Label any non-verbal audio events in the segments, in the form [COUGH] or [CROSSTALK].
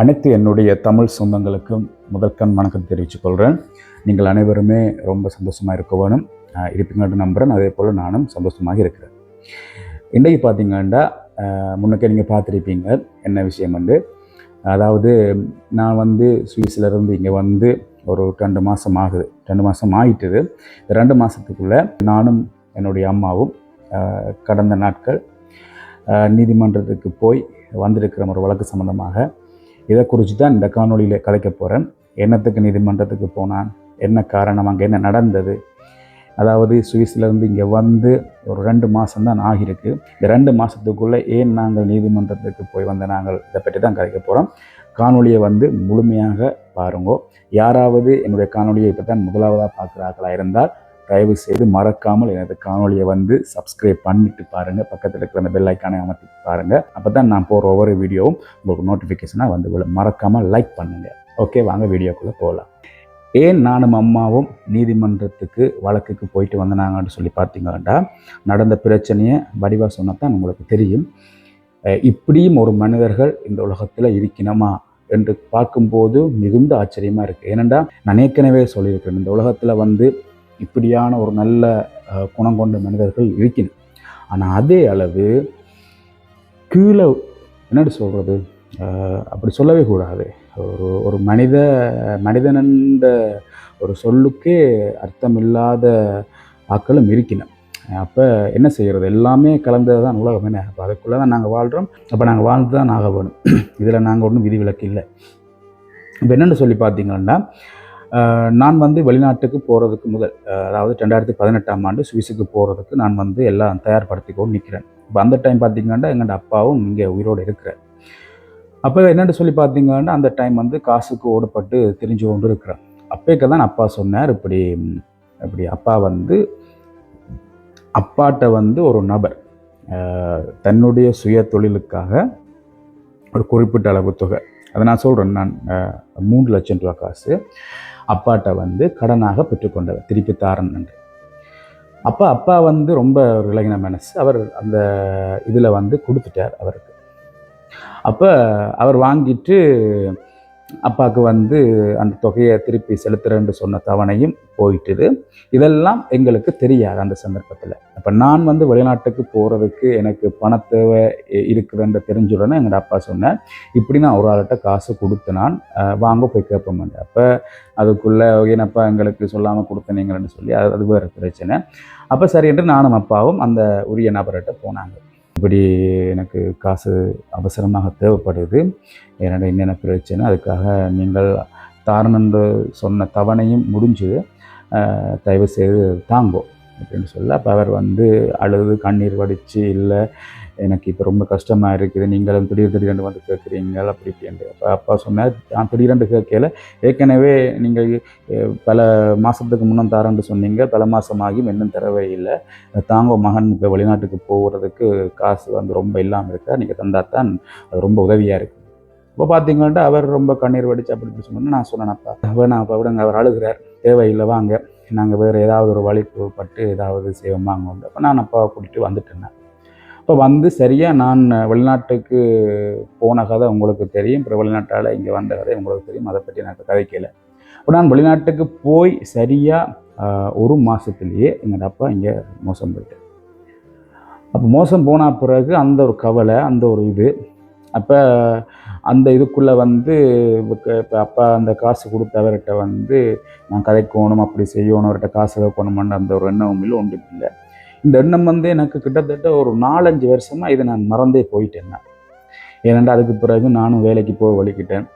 அனைத்து என்னுடைய தமிழ் சொந்தங்களுக்கும் முதற்கண் வணக்கம் தெரிவித்துக்கொள்கிறேன் நீங்கள் அனைவருமே ரொம்ப சந்தோஷமாக இருக்க வேணும். இருப்பீங்கன்னு நம்புகிறேன் அதே போல் நானும் சந்தோஷமாக இருக்கிறேன். இன்றைக்கு பார்த்தீங்கன்னா முன்னக்கே நீங்கள் பார்த்துருப்பீங்க என்ன விஷயம் வந்து அதாவது நான் வந்து சுவிஸ்லேருந்து இங்கே வந்து ஒரு ரெண்டு மாதம் ஆகுது. ரெண்டு மாதம் ஆயிட்டுது. இந்த ரெண்டு மாதத்துக்குள்ளே நானும் என்னுடைய அம்மாவும் கடந்த நாட்கள் நீதிமன்றத்துக்கு போய் வந்திருக்கிற ஒரு வழக்கு சம்மந்தமாக இதை குறித்து தான் இந்த காணொலியில் கலைக்க போகிறேன் என்னத்துக்கு நீதிமன்றத்துக்கு போனான்? என்ன காரணம்? அங்கே என்ன நடந்தது? அதாவது சுவிஸ்லேருந்து இங்கே வந்து ஒரு ரெண்டு மாதம் தான் ஆகியிருக்கு. இந்த ரெண்டு மாதத்துக்குள்ளே ஏன் நாங்கள் நீதிமன்றத்துக்கு போய் வந்த நாங்கள்? இதை பற்றி தான் கலைக்க போகிறோம் காணொலியை வந்து முழுமையாக பாருங்கோ. யாராவது என்னுடைய காணொலியை இப்போ தான் முதலாவதாக பார்க்குறாங்களா இருந்தால் தயவு செய்து மறக்காமல் எனது காணொளியை வந்து சப்ஸ்கிரைப் பண்ணிட்டு பாருங்கள் பக்கத்தில் இருக்கிற அந்த பெல் ஐக்கானை அமர்த்தி பாருங்கள் அப்போ தான் நான் போகிற ஒவ்வொரு வீடியோவும் உங்களுக்கு நோட்டிஃபிகேஷனாக வந்து விழும். மறக்காமல் லைக் பண்ணுங்கள் ஓகே வாங்க வீடியோக்குள்ளே போகலாம் ஏன் நானும் அம்மாவும் நீதிமன்றத்துக்கு வழக்குக்கு போயிட்டு வந்தனாங்கன்னு சொல்லி பார்த்தீங்கன்னா நடந்த பிரச்சனையை வடிவாக சொன்னதான் உங்களுக்கு தெரியும். இப்படியும் ஒரு மனிதர்கள் இந்த உலகத்தில் இருக்கணுமா என்று பார்க்கும்போது மிகுந்த ஆச்சரியமாக இருக்குது ஏனெண்டா நான் ஏற்கனவே சொல்லியிருக்கிறேன். இந்த உலகத்தில் வந்து இப்படியான ஒரு நல்ல குணம் கொண்ட மனிதர்கள் இருக்கணும் ஆனால் அதே அளவு கீழே என்னடி சொல்கிறது அப்படி சொல்லவே கூடாது. ஒரு ஒரு மனித மனிதனன்ற ஒரு சொல்லுக்கே அர்த்தமில்லாத ஆக்களும் இருக்கணும் அப்போ என்ன செய்கிறது எல்லாமே கலந்தது தான் உலகம் என்ன? அப்போ அதுக்குள்ளே தான் நாங்கள் வாழ்கிறோம் அப்போ நாங்கள் வாழ்ந்து தான் ஆக வேணும். [CLEARS THROAT] இதில் நாங்கள் ஒன்றும் விதிவிலக்கு இல்லை. இப்போ என்னென்னு சொல்லி பார்த்தீங்கன்னா நான் வந்து வெளிநாட்டுக்கு போகிறதுக்கு முதல் அதாவது ரெண்டாயிரத்தி பதினெட்டாம் ஆண்டு சுவிஸுக்கு போகிறதுக்கு நான் வந்து எல்லாம் தயார்படுத்திக்கவும் நிற்கிறேன் இப்போ அந்த டைம் பார்த்திங்கன்னா எங்களோட அப்பாவும் இங்கே உயிரோடு இருக்கிறார். அப்போ என்னென்னு சொல்லி பார்த்தீங்கன்னா அந்த டைம் வந்து காசுக்கு ஓடப்பட்டு தெரிஞ்சு கொண்டு இருக்கிறேன் அப்பேக்க தான் அப்பா சொன்னார் இப்படி இப்படி அப்பா வந்து அப்பாட்ட வந்து ஒரு நபர் தன்னுடைய சுய தொழிலுக்காக ஒரு குறிப்பிட்ட அளவு தொகை. அதை நான் சொல்கிறேன் நான் மூன்று லட்சம் ரூபா காசு. அப்பாட்ட வந்து கடனாக பெற்றுக்கொண்டவர் திருப்பி தாரன் என்று. அப்போ அப்பா வந்து ரொம்ப ஒரு மனசு. அவர் அந்த இதில் வந்து கொடுத்துட்டார் அவருக்கு. அப்போ அவர் வாங்கிட்டு அப்பாவுக்கு வந்து அந்த தொகையை திருப்பி செலுத்துறேன்னு சொன்ன தவணையும் போயிட்டுது. இதெல்லாம் எங்களுக்கு தெரியாது அந்த சந்தர்ப்பத்தில். இப்போ நான் வந்து வெளிநாட்டுக்கு போகிறதுக்கு எனக்கு பண தேவை இருக்குதுன்ற தெரிஞ்சுடனே எங்கள் அப்பா சொன்னேன் இப்படி நான் ஒரு ஆள்கிட்ட காசு கொடுத்து நான் வாங்க போய் கேட்போம் அப்போ அதுக்குள்ளே ஏனப்பா எங்களுக்கு சொல்லாமல் கொடுத்தனீங்கன்னு சொல்லி அது அது வேறு பிரச்சனை. அப்போ சரி என்று நானும் அப்பாவும் அந்த உரிய நபர்கிட்ட போனாங்க. இப்படி எனக்கு காசு அவசரமாக தேவைப்படுது என்னோட என்னென்ன பிரச்சனை அதுக்காக நீங்கள் தாரணன்று சொன்ன தவணையும் முடிஞ்சு தயவு செய்து தாங்கோ. அப்படின்னு சொல்ல அப்போ அவர் வந்து அழுது கண்ணீர் வடித்து இல்லை எனக்கு இப்போ ரொம்ப கஷ்டமாக இருக்குது நீங்களும் திடீர் திடீரென்று வந்து கேட்குறீங்க அப்படி இப்படின்ட்டு அப்போ அப்பா சொன்னார் நான் திடீரென்று கேட்கல. ஏற்கனவே நீங்கள் பல மாதத்துக்கு முன்னே தரேன்னு சொன்னீங்க பல மாதமாகியும் இன்னும் தரவே இல்லை. தாங்க மகன் இப்போ வெளிநாட்டுக்கு போகிறதுக்கு காசு வந்து ரொம்ப இல்லாமல் இருக்கா நீங்கள் தந்தால் தான் அது ரொம்ப உதவியாக இருக்குது இப்போ பார்த்தீங்கன்னா அவர் ரொம்ப கண்ணீர் வடித்து அப்படி இப்படி சொன்னோன்னு நான் சொன்னேன்ப்பா வேணாம் அப்போ விடுங்க அவர் அழுகிறார். தேவையில்லை வாங்க. நாங்கள் வேறு ஏதாவது ஒரு வழி பட்டு ஏதாவது செய்வோமா அங்கே வந்து அப்போ நான் அப்பாவை கூட்டிகிட்டு வந்துட்டேன். இப்போ வந்து சரியாக நான் வெளிநாட்டுக்கு போன கதை உங்களுக்கு தெரியும். அப்புறம் வெளிநாட்டால் இங்கே வந்த கதை உங்களுக்கு தெரியும். அதை பற்றி நான் கதைக்கல. இப்போ நான் வெளிநாட்டுக்கு போய் சரியாக ஒரு மாதத்துலேயே எங்கள் அப்பா இங்கே மோசம் போயிட்டேன் அப்போ மோசம் போன பிறகு அந்த ஒரு கவலை அந்த ஒரு இது அப்போ அந்த இதுக்குள்ளே வந்து இப்போ அப்பா அந்த காசு கொடுத்தவர்கிட்ட வந்து நான் கதைக்கணும் அப்படி செய்யணும் அவர்கிட்ட காசு வைக்கணுமென்ற அந்த ஒரு எண்ணமும் இல்லை ஒன்றும் இல்லை. இந்த எண்ணம் வந்து எனக்கு கிட்டத்தட்ட ஒரு நாலஞ்சு வருஷமாக இதை நான் மறந்தே போயிட்டேன் நான். ஏனெண்டா அதுக்கு பிறகு நானும் வேலைக்கு போக வலிக்கிட்டேன்.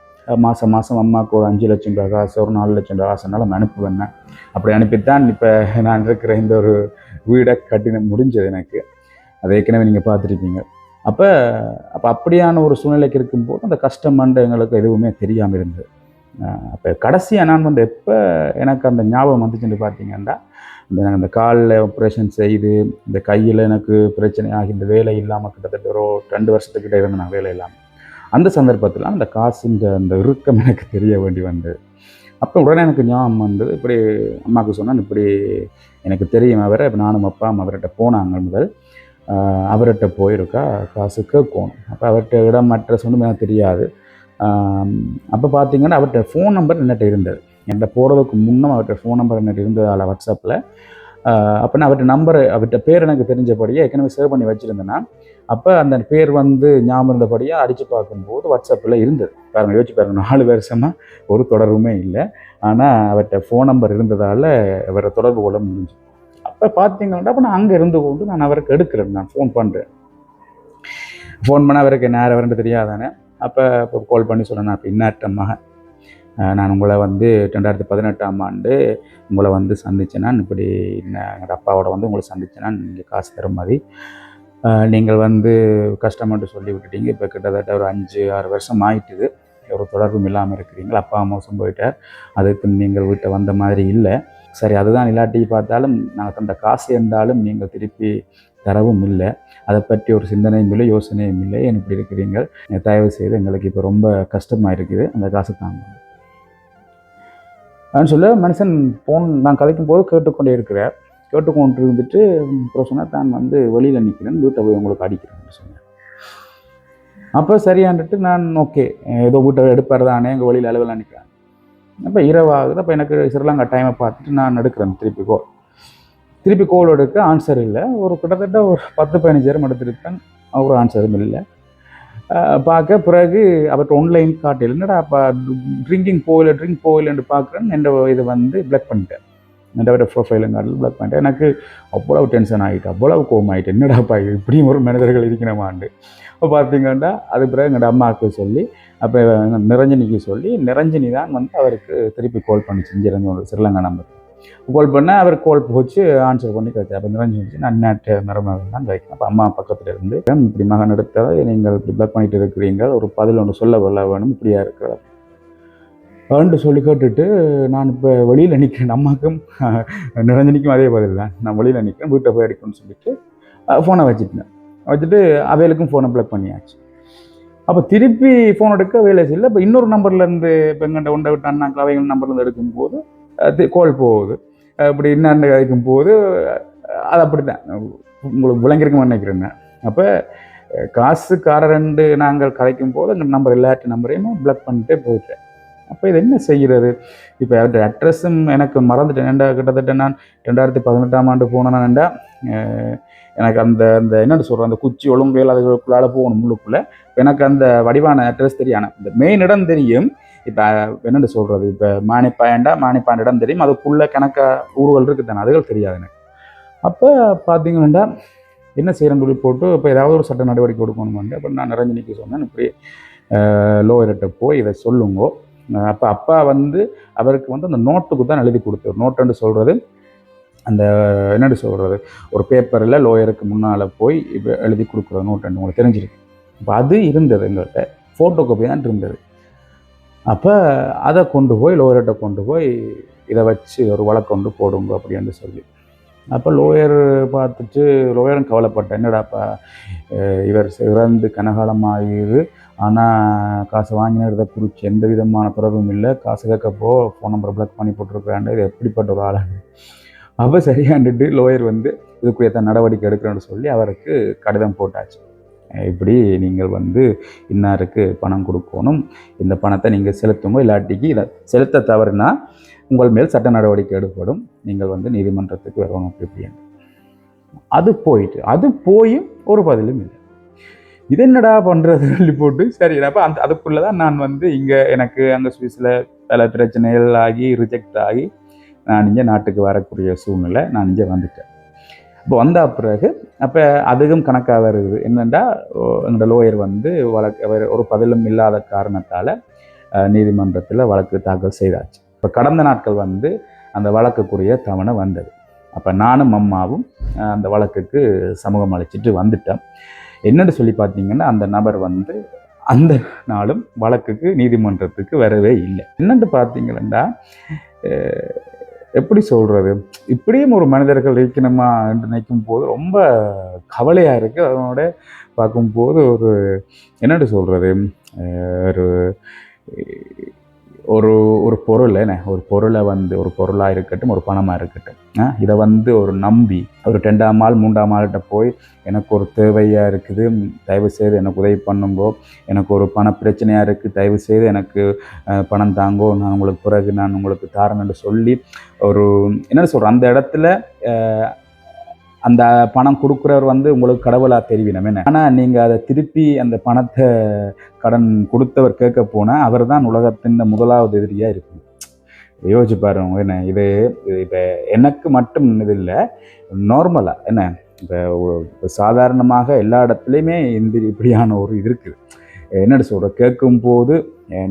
மாதம் மாதம் அம்மாவுக்கு ஒரு அஞ்சு லட்சம் ரூபா காசு ஒரு நாலு லட்சம் ரூபா காசுனாலும் அனுப்புவேன் அப்படி அனுப்பித்தான் இப்போ நான் இருக்கிற இந்த ஒரு வீடை கட்டின முடிஞ்சது எனக்கு. அதை ஏற்கனவே நீங்கள் பார்த்துருப்பீங்க. அப்போ அப்போ அப்படியான ஒரு சூழ்நிலைக்கு இருக்கும்போது அந்த கஷ்டமன்ற எங்களுக்கு எதுவுமே தெரியாமல் இருந்தது. அப்போ கடைசியாக நான் வந்து எப்போ எனக்கு அந்த ஞாபகம் வந்துச்சுன்னு பார்த்தீங்கன்னா இந்த அந்த காலில் ஆப்ரேஷன் செய்து இந்த கையில் எனக்கு பிரச்சனை ஆகி இந்த வேலை இல்லாமல் கிட்டத்தட்ட ஒரு ரெண்டு வருஷத்துக்கிட்ட இருந்தேன் நான் வேலை இல்லாமல் அந்த சந்தர்ப்பத்தில் அந்த காசுன்ற அந்த இறுக்கம் எனக்கு தெரிய வேண்டி வந்தது. அப்போ உடனே எனக்கு ஞாபகம் வந்தது இப்படி அம்மாவுக்கு சொன்னால் இப்படி எனக்கு தெரியும் அவரை இப்போ நானும் அப்பா அம்மா அவர்கிட்ட போனாங்க முதல். அவர்கிட்ட போயிருக்கா காசு கேட்கணும் அப்போ அவர்கிட்ட இடம் அட்ரஸ் வந்து எனக்கு தெரியாது. அப்போ பார்த்தீங்கன்னா அவர்கிட்ட ஃபோன் நம்பர் என்னட்ட இருந்தது. என்கிட்ட போகிறதுக்கு முன்னும் அவர்கிட்ட ஃபோன் நம்பர் என்னட்ட இருந்ததால் வாட்ஸ்அப்பில் அப்போ நான் அவர்கிட்ட நம்பர் அவர்கிட்ட பேர் எனக்கு தெரிஞ்சபடியே ஏற்கனவே சேவ் பண்ணி வச்சுருந்தேன்னா அப்போ அந்த பேர் வந்து ஞாபகம் இருந்தபடியாக அடித்து பார்க்கும்போது வாட்ஸ்அப்பில் இருந்தது. பாருங்கள் யோசிச்சு பாருங்க நாலு வருஷமாக ஒரு தொடர்புமே இல்லை. ஆனால் அவர்கிட்ட ஃபோன் நம்பர் இருந்ததால் அவரை தொடர்பு கொள்ள முடிஞ்சு அப்போ பார்த்தீங்கன்னா அப்போ நான் அங்கே இருந்து கொண்டு நான் அவருக்கு எடுக்கிறேன். நான் ஃபோன் பண்ணுறேன் ஃபோன் பண்ண அவருக்கு நேரம் வரண்டு தெரியாதானே? அப்போ இப்போ கால் பண்ணி சொன்னேன் அப்போ இப்போ நான் உங்களை வந்து ரெண்டாயிரத்தி பதினெட்டாம் ஆண்டு உங்களை வந்து சந்திச்சேன்னா இப்படி என்ன- அப்பாவோட வந்து உங்களை சந்திச்சேன்னா நீங்கள் காசு தர மாதிரி. நீங்கள் வந்து கஷ்டமன்ட்டு சொல்லி விட்டுட்டீங்க. இப்போ கிட்டத்தட்ட ஒரு அஞ்சு ஆறு வருஷம் ஆயிட்டுது. ஒரு தொடர்பும் இல்லாமல் இருக்கிறீங்க. அப்பா மோசம் போயிட்டார். அதுக்கு நீங்கள் வீட்டை வந்த மாதிரி இல்லை. சரி அதுதான் இல்லாட்டி பார்த்தாலும் நான் தந்த காசு என்றாலும் நீங்கள் திருப்பி தரவும் இல்லை. அதை பற்றி ஒரு சிந்தனையும் இல்லை யோசனையும் இல்லை. ஏன் இப்படி இருக்கிறீங்க? தயவு செய்து எங்களுக்கு இப்போ ரொம்ப கஷ்டமாக இருக்குது. அந்த காசு தாங்க. அப்படின்னு சொல்ல மனுஷன் ஃபோன் நான் கலைக்கும் போது கேட்டுக்கொண்டே இருக்கிறார். கேட்டுக்கொண்டு இருந்துட்டு அப்புறம் சொன்னால் தான் வந்து வெளியில் நிற்கிறேன் வீட்டை போய் உங்களுக்கு அடிக்கிறேன்னு சொன்னேன் அப்போ சரியான்ட்டு நான் ஓகே. ஏதோ வீட்டை எடுப்பார் தானே. எங்கள் வெளியில் அளவில் நிற்கிறேன் அப்போ இரவாகுது. அப்போ எனக்கு சிறிலங்கா டைமை பார்த்துட்டு நான் எடுக்கிறேன் திருப்பி கோல் திருப்பி கோல் எடுக்க ஆன்சர் இல்லை. ஒரு கிட்டத்தட்ட ஒரு பத்து பதினஞ்சு நேரம் எடுத்திருப்பேன் ஒரு ஆன்சரும் இல்லை. பார்க்க பிறகு அவர்கிட்ட ஒன்லைன் காட்டில் என்னடா அப்போ ட்ரிங்கிங் போகல ட்ரிங்க் போகலன்னு பார்க்குறேன். என்ற இது வந்து பிளாக் பண்ணிட்டேன். என்னோட ப்ரொஃபைலும் காட்டில் பிளாக் பண்ணிட்டேன். எனக்கு அவ்வளவு டென்ஷன் ஆகிட்டு அவ்வளவு கோவம் ஆகிட்டு என்னடா பா இப்படியும் ஒரு மனிதர்கள் இருக்கிறமாண்டு. இப்போ பார்த்தீங்கன்னா அது பிறகு எங்களோட அம்மாவுக்கு சொல்லி அப்போ நிரஞ்சனிக்கு சொல்லி நிரஞ்சனி தான் வந்து அவருக்கு திருப்பி கால் பண்ணி ஒரு ஸ்ரீலங்கா நம்பர் கால் பண்ணால் அவர் கால் போச்சு ஆன்சர் பண்ணி கிடைச்சது அப்போ நிரஞ்சினிச்சு நான் நாட்டு நிறமாக தான் கிடைக்கும் அப்போ அம்மா பக்கத்தில் இருந்து இப்படி மகன் எடுத்ததை நீங்கள் இப்படி பிளாக் பண்ணிட்டு இருக்கிறீங்க ஒரு பதில் ஒன்று சொல்ல வரல வேணும் இப்படியா இருக்கிற வேண்டு சொல்லி கேட்டுட்டு நான் இப்போ வெளியில் நிற்கிறேன் அம்மாக்கும் நிரஞ்சனிக்கும் அதே பதில் தான். நான் வெளியில் நிற்கிறேன் வீட்டை போய் அடிக்கணும்னு சொல்லிட்டு ஃபோனை வச்சுட்டேன். வச்சுட்டு அவைகளுக்கும் ஃபோனை பிளாக் பண்ணியாச்சு. அப்போ திருப்பி ஃபோன் எடுக்க வேலை செய்யல. இப்போ இன்னொரு நம்பர்லேருந்து இப்போ எங்கிட்ட உண்டை விட்டு அண்ணாக்கள் கலவைகள் நம்பர்லேருந்து எடுக்கும்போது கோல் போகுது. அப்படி இப்படி கிடைக்கும் போது அது அப்படி தான் உங்களுக்கு விளங்கிருக்குமா நினைக்கிறேன் அப்போ அஹ் காசுக்காரரண்டு நாங்கள் கதைக்கும் போது அந்த நம்பர் எல்லாட்டு நம்பரையுமே பிளக் பண்ணிட்டே போயிட்டேன். அப்போ இது என்ன செய்கிறது? இப்போ அவருடைய அட்ரஸும் எனக்கு மறந்துட்டேன். ஏன்டா கிட்டத்தட்ட நான் ரெண்டாயிரத்தி பதினெட்டாம் ஆண்டு போனேன்னா எனக்கு அந்த அந்த என்னென்னு சொல்கிறேன் அந்த குச்சி ஒழுங்குகள் அதுக்குள்ளால் போகணும் முள்ளுக்குள்ளே எனக்கு அந்த வடிவான அட்ரஸ் தெரியான இந்த மெயின் இடம் தெரியும். இப்போ என்னென்னு சொல்கிறது இப்போ மானிப்பாயண்டா மானிப்பாண்ட இடம் தெரியும். அதுக்குள்ளே கணக்காக ஊர்கள் இருக்குது தானே அதுகள் தெரியாது எனக்கு. அப்போ பார்த்தீங்கன்னா என்ன செய்கிறேன்னு சொல்லி போட்டு இப்போ ஏதாவது ஒரு சட்ட நடவடிக்கை கொடுக்கணுமாண்டு அப்போ நான் நிரஞ்சனிக்கு சொன்னேன். இப்படி லோயர்கிட்ட போய் இதை சொல்லுங்கோ. அப்போ அப்பா வந்து அவருக்கு வந்து அந்த நோட்டுக்கு தான் எழுதி கொடுத்தார் நோட்டுன்னு சொல்கிறது அந்த என்னடி சொல்கிறது ஒரு பேப்பரில் லோயருக்கு முன்னால் போய் இப்போ எழுதி கொடுக்குற நோட்டு உங்களுக்கு தெரிஞ்சிருக்கு. இப்போ அது இருந்தது எங்கள்கிட்ட ஃபோட்டோ காப்பி தான் இருந்தது. அப்போ அதை கொண்டு போய் லோயர்கிட்ட கொண்டு போய் இதை வச்சு ஒரு வழக்கு கொண்டு போடுங்க அப்படின்னு சொல்லி. அப்போ லோயர் பார்த்துட்டு லோயரும் கவலைப்பட்டேன். என்னடாப்பா இவர் இறந்து கனகாலமாகிது ஆனால் காசு வாங்கினதை குறித்து எந்த விதமான தொடர்பும் இல்லை. காசு கேட்கப்போ ஃபோன் நம்பர் பிளாக் பண்ணி போட்டிருக்கிறாண்டு இது எப்படிப்பட்ட ஒரு ஆளாண்டு அப்போ சரியாண்டுட்டு லோயர் வந்து இதுக்குரிய நடவடிக்கை எடுக்கிறேன்னு சொல்லி அவருக்கு கடிதம் போட்டாச்சு. இப்படி நீங்கள் வந்து இன்னாருக்கு பணம் கொடுக்கணும்? இந்த பணத்தை நீங்கள் செலுத்துங்க. இல்லாட்டிக்கு இதை செலுத்த தவறுனா உங்கள் மேல் சட்ட நடவடிக்கை எடுக்கப்படும். நீங்கள் வந்து நீதிமன்றத்துக்கு வரணும். அப்படி இப்படின்னு அது போயிட்டு அது போயும் ஒரு பதிலும் இல்லை. இது என்னடா பண்ணுறது சொல்லி போட்டு சரி அப்போ அந்த அதுக்குள்ளே தான் நான் வந்து இங்கே எனக்கு அங்கே சுவிஸில் பல பிரச்சனைகள் ஆகி ரிஜெக்ட் ஆகி நான் இங்கே நாட்டுக்கு வரக்கூடிய சூழ்நிலை நான் இங்கே வந்துட்டேன். இப்போ வந்த பிறகு அப்போ அதுவும் கணக்காக வருது என்னென்னா எங்களோட லோயர் வந்து வழக்கு ஒரு பதிலும் இல்லாத காரணத்தால் நீதிமன்றத்தில் வழக்கு தாக்கல் செய்தாச்சு. இப்போ கடந்த நாட்கள் வந்து அந்த வழக்குக்குரிய தவணை வந்தது. அப்போ நானும் அம்மாவும் அந்த வழக்குக்கு சமூகம் அழைச்சிட்டு வந்துட்டோம். என்னென்னு சொல்லி பார்த்தீங்கன்னா அந்த நபர் வந்து அந்த நாளும் வழக்குக்கு நீதிமன்றத்துக்கு வரவே இல்லை. என்னென்று பார்த்தீங்கன்னா எப்படி சொல்கிறது இப்படியும் ஒரு மனிதர்கள் இருக்கணுமா என்று நினைக்கும் போது ரொம்ப கவலையாக இருக்குது அதனோட பார்க்கும்போது ஒரு என்னென்னு சொல்கிறது ஒரு ஒரு ஒரு பொருள் என்ன? ஒரு பொருளை வந்து ஒரு பொருளாக இருக்கட்டும் ஒரு பணமாக இருக்கட்டும். இதை வந்து ஒரு நம்பி ஒரு ரெண்டாம் ஆள் மூன்றாம் ஆள்கிட்ட போய் எனக்கு ஒரு தேவையாக இருக்குது தயவு செய்து எனக்கு உதவி பண்ணுங்கோ. எனக்கு ஒரு பண பிரச்சனையாக இருக்குது தயவு செய்து எனக்கு பணம் தாங்கோ. நான் உங்களுக்கு பிறகு நான் உங்களுக்கு தாரேன்னு சொல்லி ஒரு என்ன சொல்கிறேன் அந்த இடத்துல அந்த பணம் கொடுக்குறவர் வந்து உங்களுக்கு கடவுளாக தெரிவினம் என்ன? ஆனால் நீங்கள் அதை திருப்பி அந்த பணத்தை கடன் கொடுத்தவர் கேட்க போனால் அவர் தான் உலகத்தின் முதலாவது எதிரியாக இருக்கும் யோசிச்சு பாருங்க என்ன? இது இப்போ எனக்கு மட்டும் இது இல்லை நார்மலாக என்ன? இப்போ சாதாரணமாக எல்லா இடத்துலையுமே இந்த இப்படியான ஒரு இது இருக்குது. என்னடி சொல்கிற கேட்கும்போது போது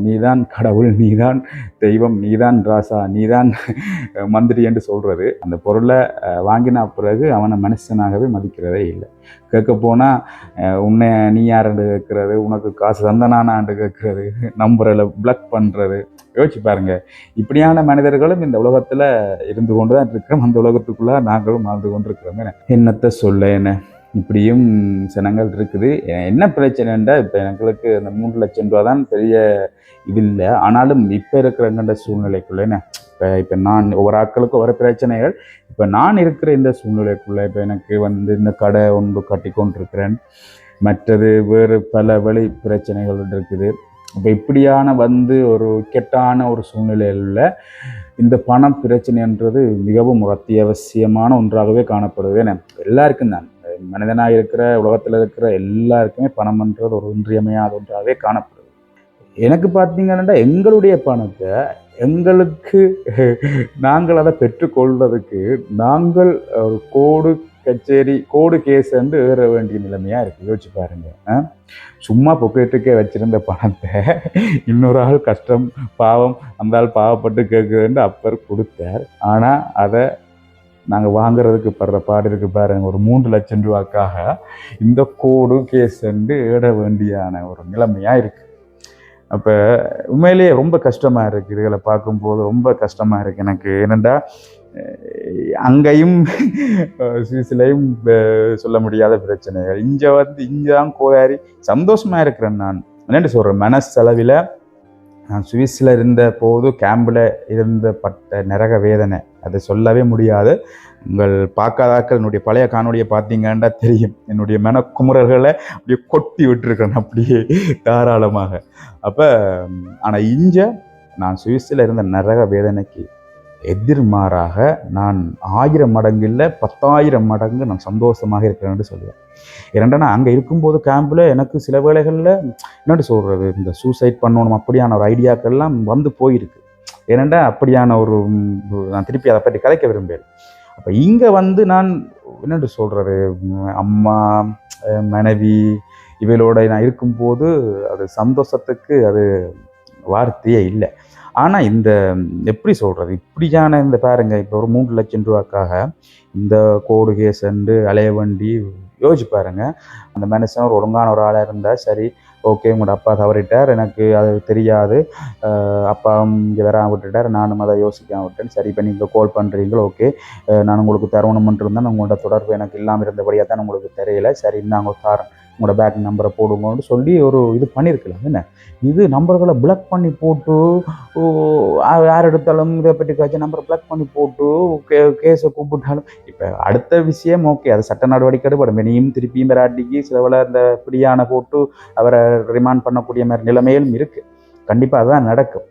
நீதான் கடவுள் நீதான் தெய்வம் நீதான் ராசா நீதான் மந்திரி என்று சொல்கிறது அந்த பொருளை வாங்கின பிறகு அவனை மனுஷனாகவே மதிக்கிறதே இல்லை. கேட்க போனால் உன்னை நீ யாருன்னு கேட்குறது? உனக்கு காசு சந்தனானாண்டு கேட்குறது? நம்பரில் பிளக் பண்ணுறது யோசிச்சு பாருங்க. இப்படியான மனிதர்களும் இந்த உலகத்தில் இருந்து கொண்டு தான் இருக்கிறோம். அந்த உலகத்துக்குள்ளே நாங்களும் வாழ்ந்து கொண்டு இருக்கிறோம் என்னத்தை சொல்ல என்ன இப்படியும் ஜனங்கள் இருக்குது. என்ன பிரச்சனைன்றா இப்போ எங்களுக்கு அந்த மூன்று லட்சம் ரூபா தான் பெரிய இது இல்லை ஆனாலும் இப்போ இருக்கிறங்கன்ற சூழ்நிலைக்குள்ள என்ன இப்போ இப்போ நான் ஒவ்வொரு ஆட்களுக்கும் ஒவ்வொரு பிரச்சனைகள் இப்போ நான் இருக்கிற இந்த சூழ்நிலைக்குள்ளே இப்போ எனக்கு வந்து இந்த கடை ஒன்று கட்டி கொண்டிருக்கிறேன். மற்றது வேறு பல வழி பிரச்சனைகள் இருக்குது. இப்போ இப்படியான வந்து ஒரு கெட்டான ஒரு சூழ்நிலையில் உள்ள இந்த பணம் பிரச்சனைன்றது மிகவும் ஒரு அத்தியாவசியமான ஒன்றாகவே காணப்படுது ஏன்னா எல்லாருக்கும் தான். மனிதனாக இருக்கிற உலகத்தில் இருக்கிற எல்லாருக்குமே பணம்ன்றது ஒரு இன்றியமையாத ஒன்றாகவே காணப்படுது. எனக்கு பார்த்தீங்கன்னா எங்களுடைய பணத்தை எங்களுக்கு நாங்கள் அதை பெற்றுக்கொள்வதற்கு நாங்கள் ஒரு கோடு கச்சேரி கோடு கேஸ் வந்து ஏற வேண்டிய நிலைமையாக இருக்குது யோசிச்சு பாருங்கள் சும்மா பொக்கெட்டுக்கே வச்சிருந்த பணத்தை இன்னொரு ஆள் கஷ்டம் பாவம் அந்த ஆள் பாவப்பட்டு கேட்குதுன்னு அப்பர் கொடுத்தார். ஆனால் அதை நாங்கள் வாங்குறதுக்கு படுற பாடு இருக்கு பாருங்க. ஒரு மூன்று லட்சம் ரூபாக்காக இந்த கோடு கேஸ் வந்து ஏட வேண்டியான ஒரு நிலைமையாக இருக்குது அப்போ உண்மையிலேயே ரொம்ப கஷ்டமாக இருக்குது இதுகளை பார்க்கும்போது ரொம்ப கஷ்டமாக இருக்குது எனக்கு. என்னென்னா அங்கேயும் அஹ், சுவிஸ்லையும் சொல்ல முடியாத பிரச்சனைகள். இங்கே வந்து இங்கே தான் கோயாரி. சந்தோஷமாக இருக்கிறேன் நான். என்னென்னு சொல்கிறேன் மனசளவில் நான் சுவிஸில் இருந்த போது கேம்பில் இருந்த பட்ட நரக வேதனை. அதை சொல்லவே முடியாது. உங்கள் பார்க்காதாக்கள் என்னுடைய பழைய காணொலியை பார்த்தீங்கன்னா தெரியும். என்னுடைய மனக்குமுறல்களை அப்படியே கொட்டி விட்டுருக்கேன் அப்படியே தாராளமாக. அப்போ ஆனால் இஞ்ச நான் சுவிஸில் இருந்த நரக வேதனைக்கு எதிர்மாறாக நான் ஆயிரம் மடங்கு இல்லை பத்தாயிரம் மடங்கு நான் சந்தோஷமாக இருக்கிறேன்னு சொல்லுவேன் இரண்டனா அங்கே இருக்கும்போது கேம்பில் எனக்கு சில வேளைகளில் என்னென்னு சொல்கிறது இந்த சூசைட் பண்ணணும் அப்படியான ஒரு ஐடியாக்கள்லாம் வந்து போயிருக்கு. ஏனெண்டா அப்படியான ஒரு நான் திருப்பி அதை பற்றி கதைக்க விரும்புகிறேன். அப்போ இங்கே வந்து நான் என்னென்று சொல்கிறது அம்மா மனைவி இவளோட நான் இருக்கும்போது அது சந்தோஷத்துக்கு அது வார்த்தையே இல்லை. ஆனால் இந்த எப்படி சொல்கிறது இப்படியான இந்த பாருங்க இப்போ ஒரு மூன்று லட்சம் ரூபாக்காக இந்த கோடு கேஸ் அலைய வண்டி யோசிச்சு பாருங்க. அந்த மனுஷன் ஒரு ஒழுங்கான ஒரு ஆளாக இருந்தால் சரி ஓகே உங்களோட அப்பா தவறிட்டார். எனக்கு அது தெரியாது. அப்பா அப்பாவும் இங்கே வர விட்டுட்டார். நானும் அதை யோசிக்காம விட்டேன். சரி இப்போ நீங்கள் கால் பண்ணுறீங்களோ ஓகே. நான் உங்களுக்கு தரணுமென்று இருந்தால் உங்களோட தொடர்பு எனக்கு இல்லாமல் இருந்தபடியாக தான் உங்களுக்கு தெரியல. சரி இந்தாங்க தாரேன் உங்களோட பேக் நம்பரை போடுங்கன்னு சொல்லி ஒரு இது பண்ணியிருக்கலாம் என்ன? இது நம்பர்களை பிளாக் பண்ணி போட்டு யார் எடுத்தாலும் இதை பற்றி காய்ச்சி நம்பரை பிளாக் பண்ணி போட்டு கே கேஸை கூப்பிட்டாலும் இப்போ அடுத்த விஷயம் ஓகே அது சட்ட நடவடிக்கை எடுபடும். இனியும் திருப்பியும் விராட்டிக்கு சிலவில் அந்த பிடியான போட்டு அவரை ரிமாண்ட் பண்ணக்கூடிய மாதிரி நிலைமையிலும் இருக்குது கண்டிப்பாக அதுதான் நடக்கும்.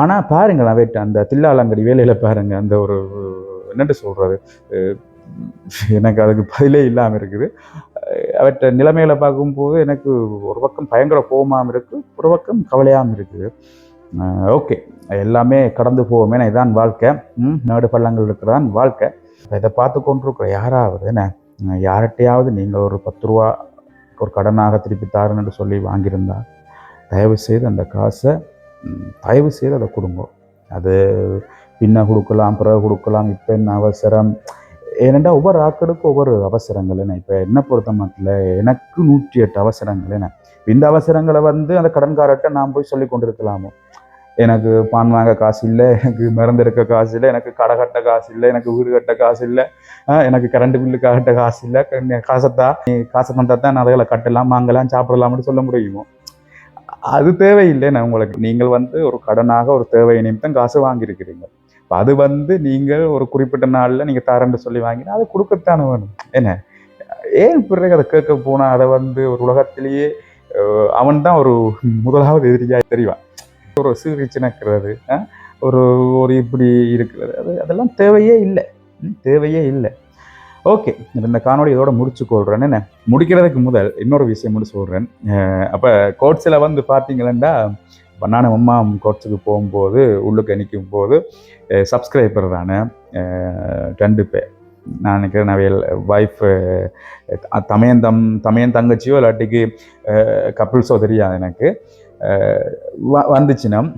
ஆனால் பாருங்களேன் வெயிட் அந்த தில்லாலங்கடி வேலையில் பாருங்கள் அந்த ஒரு என்னென்று சொல்கிறது எனக்கு அதுக்கு பதிலே இல்லாமல் இருக்குது. அவற்றை நிலைமைகளை பார்க்கும்போது எனக்கு ஒரு பக்கம் பயங்கர கோபமாகவும் இருக்குது ஒரு பக்கம் கவலையாகவும் இருக்குது. ஓகே. எல்லாமே கடந்து போவோமே நான் இதான் வாழ்க்கை. நாடு பள்ளங்கள் இருக்கிறதான் வாழ்க்கை. இதை பார்த்து கொண்டிருக்கிற யாராவது என்ன? யார்கிட்டையாவது நீங்கள் ஒரு பத்து ரூபா ஒரு கடனாக திருப்பி தாருன்னு சொல்லி வாங்கியிருந்தா தயவு செய்து அந்த காசை தயவு செய்து அதை கொடுங்க. அது பின்ன கொடுக்கலாம் பிறகு கொடுக்கலாம் இப்போ என்ன அவசரம்? ஏனெண்டா ஒவ்வொரு ஆக்களுக்கும் ஒவ்வொரு அவசரங்கள் என்ன? இப்போ என்ன பொறுத்த மட்டும் எனக்கு நூற்றி எட்டு அவசரங்கள் என்ன? இந்த அவசரங்களை வந்து அந்த கடன்காரர்கிட்ட நான் போய் சொல்லி கொண்டிருக்கலாமோ? எனக்கு பான் வாங்க காசு இல்லை எனக்கு மருந்து எடுக்க காசு இல்லை எனக்கு கடை கட்ட காசு இல்லை எனக்கு வீடு கட்ட காசு இல்லை எனக்கு கரண்ட் பில்லு கட்ட காசு இல்லை க- காசைத்தா நீ காசை தந்தா தான் நான் அதில் கட்டலாம் வாங்கலாம் சாப்பிடலாம்னு சொல்ல முடியுமோ? அது தேவையில்லை நான் உங்களுக்கு? நீங்கள் வந்து ஒரு கடனாக ஒரு தேவை நிமித்தம் காசு வாங்கியிருக்கிறீங்க. இப்போ அது வந்து நீங்கள் ஒரு குறிப்பிட்ட நாளில் நீங்கள் தரேன்னு சொல்லி வாங்கினா அது கொடுக்கத்தானே வேணும். என்ன? ஏன் பிறகு அதை கேட்க போனால் அதை வந்து ஒரு உலகத்திலேயே அவன் தான் ஒரு முதலாவது எதிரியாக தெரிவான். ஒரு சீர்கிச்சினக்கிறது ஒரு ஒரு இப்படி இருக்கிறது. அது அதெல்லாம் தேவையே இல்லை. தேவையே இல்லை. ஓகே. இந்த காணொலி இதோட முடிச்சு கொள்றேன் என்ன? முடிக்கிறதுக்கு முதல் இன்னொரு விஷயம் மட்டும் சொல்கிறேன் அப்போ கோட்ஸில் வந்து பார்த்தீங்களா நானும் அம்மா கோட்ஸுக்கு போகும்போது உள்ளுக்கு நிற்கும் போது சப்ஸ்கிரைபர் தானே ரெண்டு பேர் நான் நினைக்கிறேன் நவையல் ஒய்ஃப் தமையன் தம் தமையன் தங்கச்சியோ இல்லாட்டிக்கு கபில்ஸோ தெரியாது எனக்கு. வ- வந்துச்சுன்னா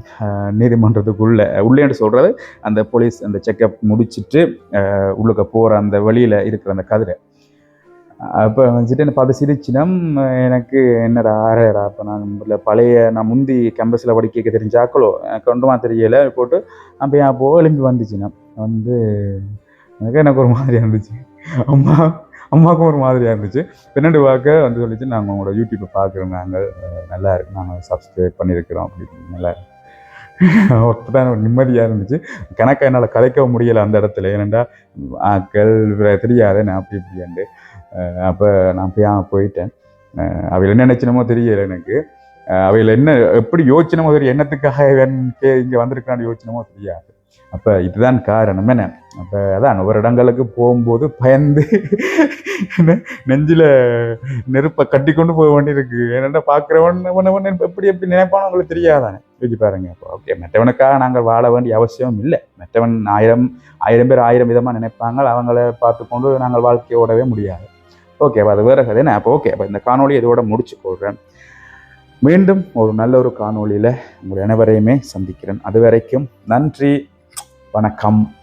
நீதிமன்றத்துக்குள்ளே உள்ளேன்னு சொல்கிறது அந்த போலீஸ் அந்த செக்கப் முடிச்சிட்டு உள்ளுக்க போகிற அந்த வெளியில் இருக்கிற அந்த கதிரை. அப்போ வந்துட்டு என்ன பார்த்து சிரிச்சினம் எனக்கு என்னடா ஆறடா அப்போ நான் இல்லை பழைய நான் முந்தி கேம்பஸில் படிக்க தெரிஞ்சாக்களோ எனக்கு ஒன்றுமா தெரியலை போட்டு அப்போ என் அப்போ எழும்பி வந்துச்சுன்னா வந்து எனக்கு எனக்கு ஒரு மாதிரியாக இருந்துச்சு. அம்மா அம்மாவுக்கும் ஒரு மாதிரியாக இருந்துச்சு. பின்னாடி பார்க்க வந்து சொல்லிச்சு நாங்கள் உங்களோட யூடியூப்பை பார்க்குறோம். நாங்கள் நல்லா இருக்கு. நாங்கள் சப்ஸ்கிரைப் பண்ணியிருக்கிறோம். அப்படின்னு நல்லா இருக்கு. [LAUGHS] அப்பதான் ஒரு நிம்மதியாக இருந்துச்சு. கணக்கை என்னால் கலைக்க முடியலை அந்த இடத்துல. ஏனெண்டா ஆக்கள் இவரை தெரியாது நான் அப்படி இப்படியாண்டு அப்போ நான் போய் போயிட்டேன். அவையில் என்ன நினைச்சினமோ தெரியல எனக்கு. அவையில் என்ன எப்படி யோசிச்சனமோ தெரியும் என்னத்துக்காக கே இங்கே வந்திருக்கான்னு யோசிச்சனமோ தெரியாது. அப்போ இதுதான் காரணம். என்ன? அப்போ அதான் ஒவ்வொரு இடங்களுக்கு போகும்போது பயந்து நெஞ்சில் நெருப்பை கட்டி கொண்டு போக வேண்டியிருக்கு. ஏன்னா பார்க்குறவன் ஒன்று எப்படி எப்படி நினைப்பானோ உங்களுக்கு தெரியாதானே யோசிச்சு பாருங்க. இப்போ ஓகே மற்றவனுக்காக நாங்கள் வாழ வேண்டிய அவசியம் இல்லை. மற்றவன் ஆயிரம் ஆயிரம் பேர் ஆயிரம் விதமாக நினைப்பாங்க. அவங்கள பார்த்துக்கொண்டு நாங்கள் வாழ்க்கையோடவே முடியாது. ஓகே அப்போ அது வேற கதை. என்ன அப்போ ஓகே அப்போ இந்த காணொலி இதோட முடிச்சு போடுறேன். மீண்டும் ஒரு நல்ல ஒரு காணொளியில் உங்கள் அனைவரையுமே சந்திக்கிறேன். அது வரைக்கும் நன்றி வணக்கம்.